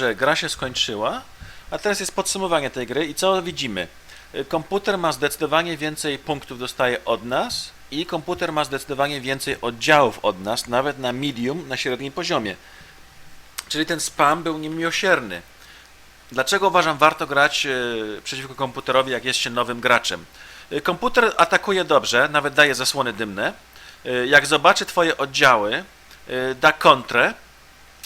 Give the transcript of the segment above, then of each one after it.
że gra się skończyła, a teraz jest podsumowanie tej gry i co widzimy? Y, Komputer ma zdecydowanie więcej punktów dostaje od nas i komputer ma zdecydowanie więcej oddziałów od nas, nawet na medium, na średnim poziomie. Czyli ten spam był niemiłosierny. Dlaczego uważam warto grać e, przeciwko komputerowi, jak jest się nowym graczem? E, Komputer atakuje dobrze, nawet daje zasłony dymne. Jak zobaczy Twoje oddziały, da kontrę,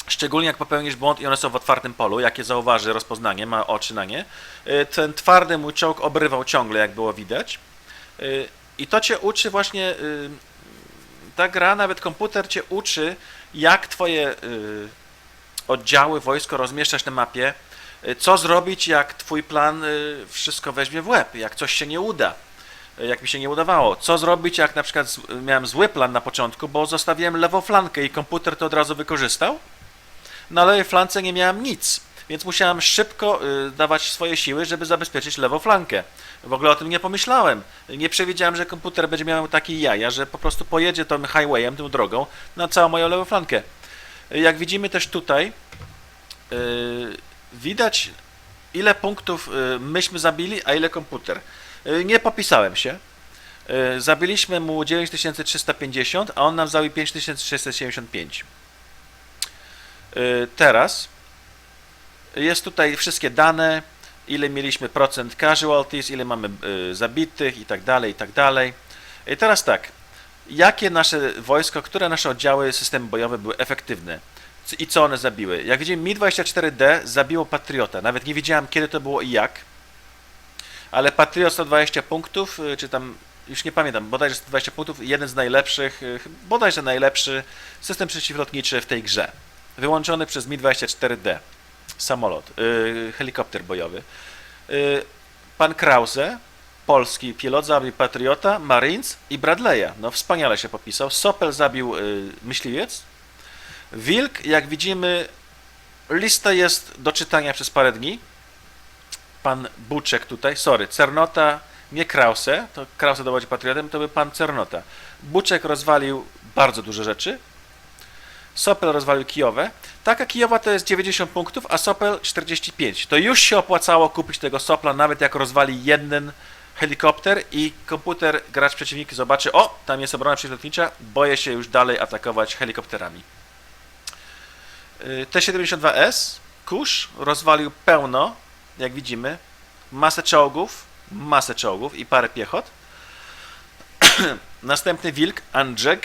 szczególnie jak popełnisz błąd i one są w otwartym polu, jakie zauważy rozpoznanie, ma oczy na nie. E, Ten twardy mój czołg obrywał ciągle, jak było widać. E, I to Cię uczy właśnie, e, ta gra, nawet komputer Cię uczy, jak Twoje oddziały, wojsko rozmieszczać na mapie, y, co zrobić, jak twój plan y, wszystko weźmie w łeb, jak coś się nie uda, y, jak mi się nie udawało. Co zrobić, jak na przykład miałem zły plan na początku, bo zostawiłem lewą flankę i komputer to od razu wykorzystał. Na lewej flance nie miałem nic, więc musiałem szybko y, dawać swoje siły, żeby zabezpieczyć lewą flankę. W ogóle o tym nie pomyślałem. Nie przewidziałem, że komputer będzie miał takie jaja, że po prostu pojedzie tym highwayem, tą drogą na całą moją lewą flankę. Jak widzimy też tutaj, y, widać ile punktów y, myśmy zabili, a ile komputer. Nie popisałem się. Zabiliśmy mu 9350, a on nam zabił 5675. Y, Teraz jest tutaj wszystkie dane, ile mieliśmy procent casualties, ile mamy y, zabitych i tak dalej, i tak dalej. I teraz tak, jakie nasze wojsko, które nasze oddziały systemy bojowe były efektywne i co one zabiły? Jak widzimy, Mi-24D zabiło Patriota. Nawet nie wiedziałem, kiedy to było i jak. Ale Patriot 120 punktów, y, czy tam, już nie pamiętam, bodajże 120 punktów, jeden z najlepszych, ch- bodajże najlepszy system przeciwlotniczy w tej grze. Wyłączony przez Mi-24D. Samolot, y, helikopter bojowy. Y, pan Krause, polski pilot, zabił Patriota, Marines i Bradley'a. No wspaniale się popisał. Sopel zabił y, myśliwiec. Wilk, jak widzimy, lista jest do czytania przez parę dni. Pan Buczek tutaj, sorry, Cernota, nie Krause, to Krause dowodzi patriotem, to był pan Cernota. Buczek rozwalił bardzo duże rzeczy. Sopel rozwalił Kijowę. Taka Kijowa to jest 90 punktów, a Sopel 45. To już się opłacało kupić tego Sopla, nawet jak rozwali jeden helikopter i komputer, gracz przeciwnik zobaczy, o, tam jest obrona przeciwlotnicza, boję się już dalej atakować helikopterami. Y, T-72S, kurz, rozwalił pełno, jak widzimy, masę czołgów, masę czołgów i parę piechot. Następny wilk, Andrzej,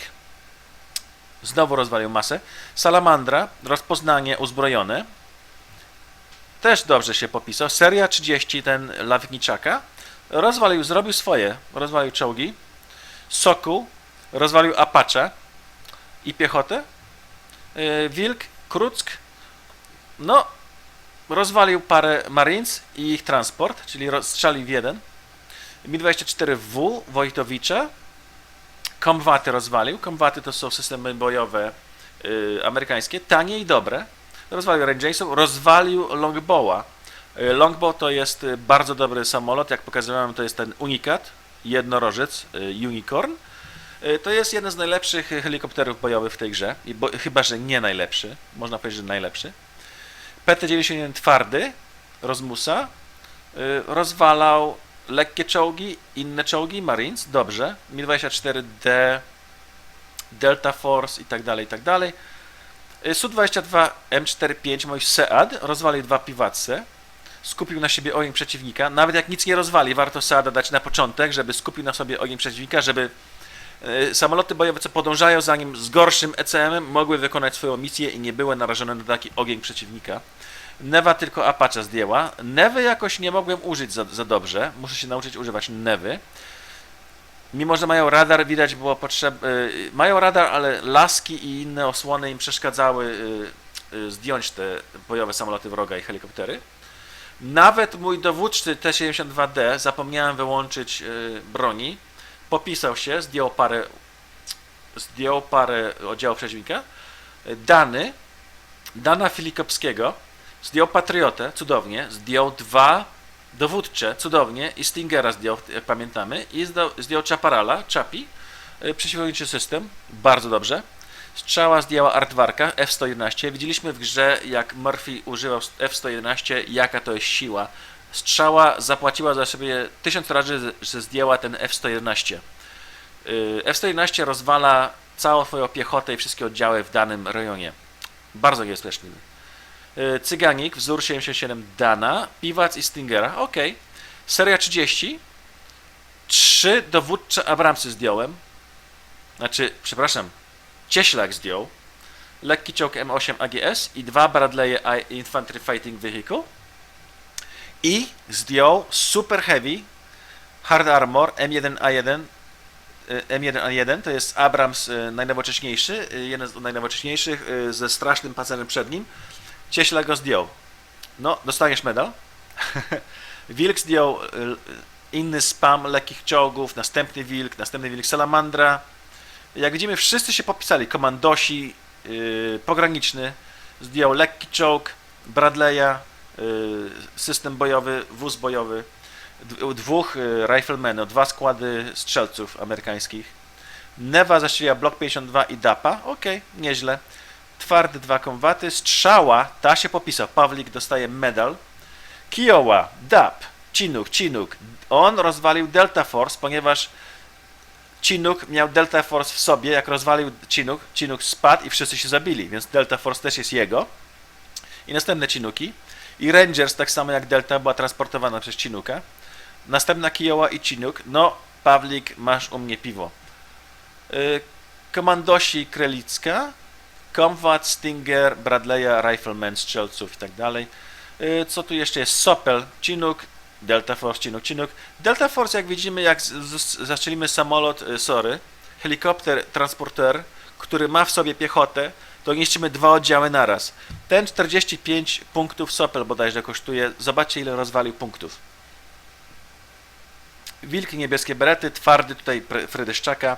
znowu rozwalił masę. Salamandra, rozpoznanie uzbrojone, też dobrze się popisał. Seria 30, ten Lawniczaka, rozwalił, zrobił swoje, rozwalił czołgi. Sokół, rozwalił Apache i piechotę. Yy, Wilk, Kruck, no, rozwalił parę Marines i ich transport, czyli rozstrzelił w jeden. Mi-24W Wojtowicza, Komwaty rozwalił. Komwaty to są systemy bojowe yy, amerykańskie, tanie i dobre. Rozwalił Rangersów, rozwalił Longbowa. Yy, Longbow to jest yy, bardzo dobry samolot, jak pokazywałem, to jest ten unikat, jednorożec, unicorn. To jest jeden z najlepszych helikopterów bojowych w tej grze, bo, chyba że nie najlepszy, można powiedzieć, że najlepszy. PT-91 twardy, Rozmusa, rozwalał lekkie czołgi, inne czołgi, Marines, dobrze, Mi-24D, Delta Force i tak dalej, i tak dalej. Y, Su-22 M45, mój Sead, rozwalił dwa piwatce, skupił na siebie ogień przeciwnika. Nawet jak nic nie rozwali, warto Seada dać na początek, żeby skupił na sobie ogień przeciwnika, żeby y, samoloty bojowe, co podążają za nim z gorszym ECM-em, mogły wykonać swoją misję i nie były narażone na taki ogień przeciwnika. Newa tylko Apache zdjęła. Newy jakoś nie mogłem użyć za, za dobrze. Muszę się nauczyć używać Newy. Mimo, że mają radar, widać było potrzebne. Mają radar, ale laski i inne osłony im przeszkadzały y, y, zdjąć te bojowe samoloty wroga i helikoptery. Nawet mój dowódcy T-72D, zapomniałem wyłączyć y, broni, popisał się, zdjął parę, zdjął parę oddziałów przeciwnika. Y, Dany, Dana Filikowskiego, zdjął Patriotę, cudownie, zdjął dwa dowódcze, cudownie, i Stingera zdjął, jak pamiętamy, i zdjął, zdjął Chaparala, Chapi, y, przeciwlotniczy system, bardzo dobrze. Strzała zdjęła artwarka F-111. Widzieliśmy w grze, jak Murphy używał F-111, jaka to jest siła. Strzała zapłaciła za siebie tysiąc razy, że zdjęła ten F-111. Yy, F-111 rozwala całą twoją piechotę i wszystkie oddziały w danym rejonie. Bardzo niebezpieczny. Yy, Cyganik, wzór 77 Dana, Piwac i Stingera. Ok. Seria 30. Trzy dowódcze Abramsy zdjąłem. Znaczy, przepraszam, Cieślak zdjął. Lekki czołg M8 AGS i dwa Bradley Infantry Fighting Vehicle. I zdjął Super Heavy Hard Armor M1A1 y, M1A1 to jest Abrams y, najnowocześniejszy, jeden z najnowocześniejszych ze strasznym pancerzem przed nim. Cieśla go zdjął. No, dostaniesz medal. Wilk zdjął y, inny spam lekkich czołgów, następny wilk, następny wilk salamandra. Jak widzimy, wszyscy się popisali. Komandosi, yy, pograniczny, zdjął lekki czołg, Bradley'a, yy, system bojowy, wóz bojowy, dwóch yy, riflemenów, dwa składy strzelców amerykańskich. Neva zastrzeliła Block 52 i DAPA, okej, nieźle. Twardy dwa komwaty, strzała, ta się popisał, Pawlik dostaje medal. Kiowa, DAP, Chinook, Chinook, on rozwalił Delta Force, ponieważ Chinook miał Delta Force w sobie, jak rozwalił Chinook, Chinook spadł i wszyscy się zabili, więc Delta Force też jest jego. I następne Chinooki. I Rangers, tak samo jak Delta, była transportowana przez Chinooka. Następna Kiowa i Chinook. No, Pawlik, masz u mnie piwo. Yy, Komandosi Krelicka, Combat, Stinger, Bradley'a, Rifleman, strzelców i tak dalej. Yy, Co tu jeszcze jest? Sopel, Chinook, Delta Force, Chinook, Chinook. Delta Force, jak widzimy, jak zastrzelimy samolot, y, sorry, helikopter, transporter, który ma w sobie piechotę, to niszczymy dwa oddziały naraz. Ten 45 punktów Sopel bodajże kosztuje. Zobaczcie, ile rozwalił punktów. Wilki, niebieskie berety, twardy tutaj Frydyszczaka.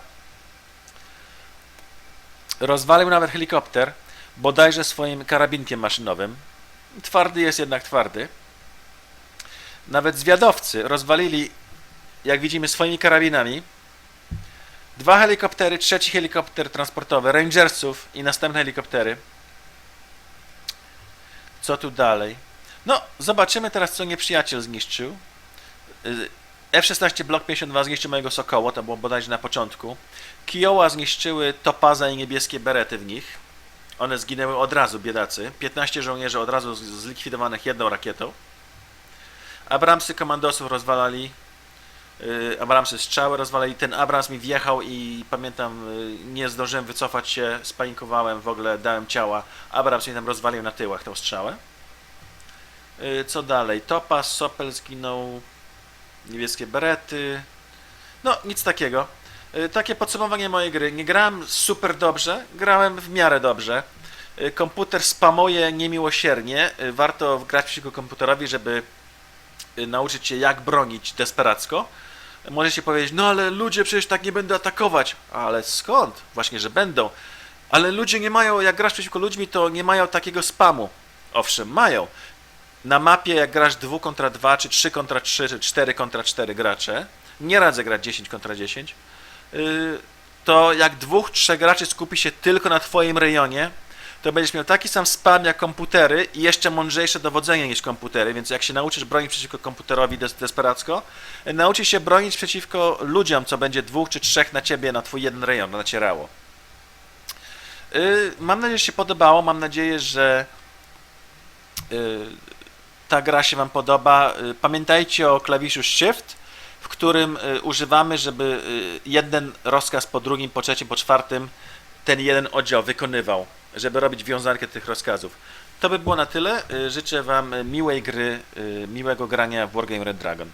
Rozwalił nawet helikopter, bodajże swoim karabinkiem maszynowym. Twardy jest jednak twardy. Nawet zwiadowcy rozwalili, jak widzimy, swoimi karabinami. Dwa helikoptery, trzeci helikopter transportowy, Rangersów i następne helikoptery. Co tu dalej? No, zobaczymy teraz, co nieprzyjaciel zniszczył. Y, F-16 Block 52 zniszczył mojego Sokoło, to było bodajże na początku. Kiowa zniszczyły Topaza i niebieskie berety w nich. One zginęły od razu, biedacy. 15 żołnierzy od razu zlikwidowanych jedną rakietą. Abramsy komandosów rozwalali. Yy, Abramsy strzały rozwalali. Ten Abrams mi wjechał i pamiętam, yy, nie zdążyłem wycofać się, spanikowałem, w ogóle dałem ciała. Abrams mi tam rozwalił na tyłach tą strzałę. Yy, Co dalej? Topaz, Sopel zginął. Niebieskie berety. No, nic takiego. Yy, Takie podsumowanie mojej gry. Nie grałem super dobrze, grałem w miarę dobrze. Yy, Komputer spamuje niemiłosiernie. Yy, Warto grać przeciwko komputerowi, żeby nauczyć się jak bronić desperacko. Możecie powiedzieć, no ale ludzie przecież tak nie będą atakować. Ale skąd? Właśnie, że będą. Ale ludzie nie mają, jak grasz przeciwko ludźmi, to nie mają takiego spamu. Owszem, mają. Na mapie, jak grasz 2 kontra 2, czy 3 kontra 3, czy 4 kontra 4 gracze, nie radzę grać 10 kontra 10, yy, to jak dwóch, trzech graczy skupi się tylko na twoim rejonie, to będziesz miał taki sam spam jak komputery i jeszcze mądrzejsze dowodzenie niż komputery, więc jak się nauczysz bronić przeciwko komputerowi des desperacko, nauczysz się bronić przeciwko ludziom, co będzie dwóch czy trzech na ciebie, na twój jeden rejon nacierało. Yy, mam nadzieję, że się podobało, mam nadzieję, że yy, ta gra się wam podoba. Yy, pamiętajcie o klawiszu Shift, w którym yy, używamy, żeby yy, jeden rozkaz po drugim, po trzecim, po czwartym ten jeden oddział wykonywał, żeby robić wiązankę tych rozkazów. To by było na tyle. Y, Życzę Wam miłej gry, y, miłego grania w Wargame Red Dragon.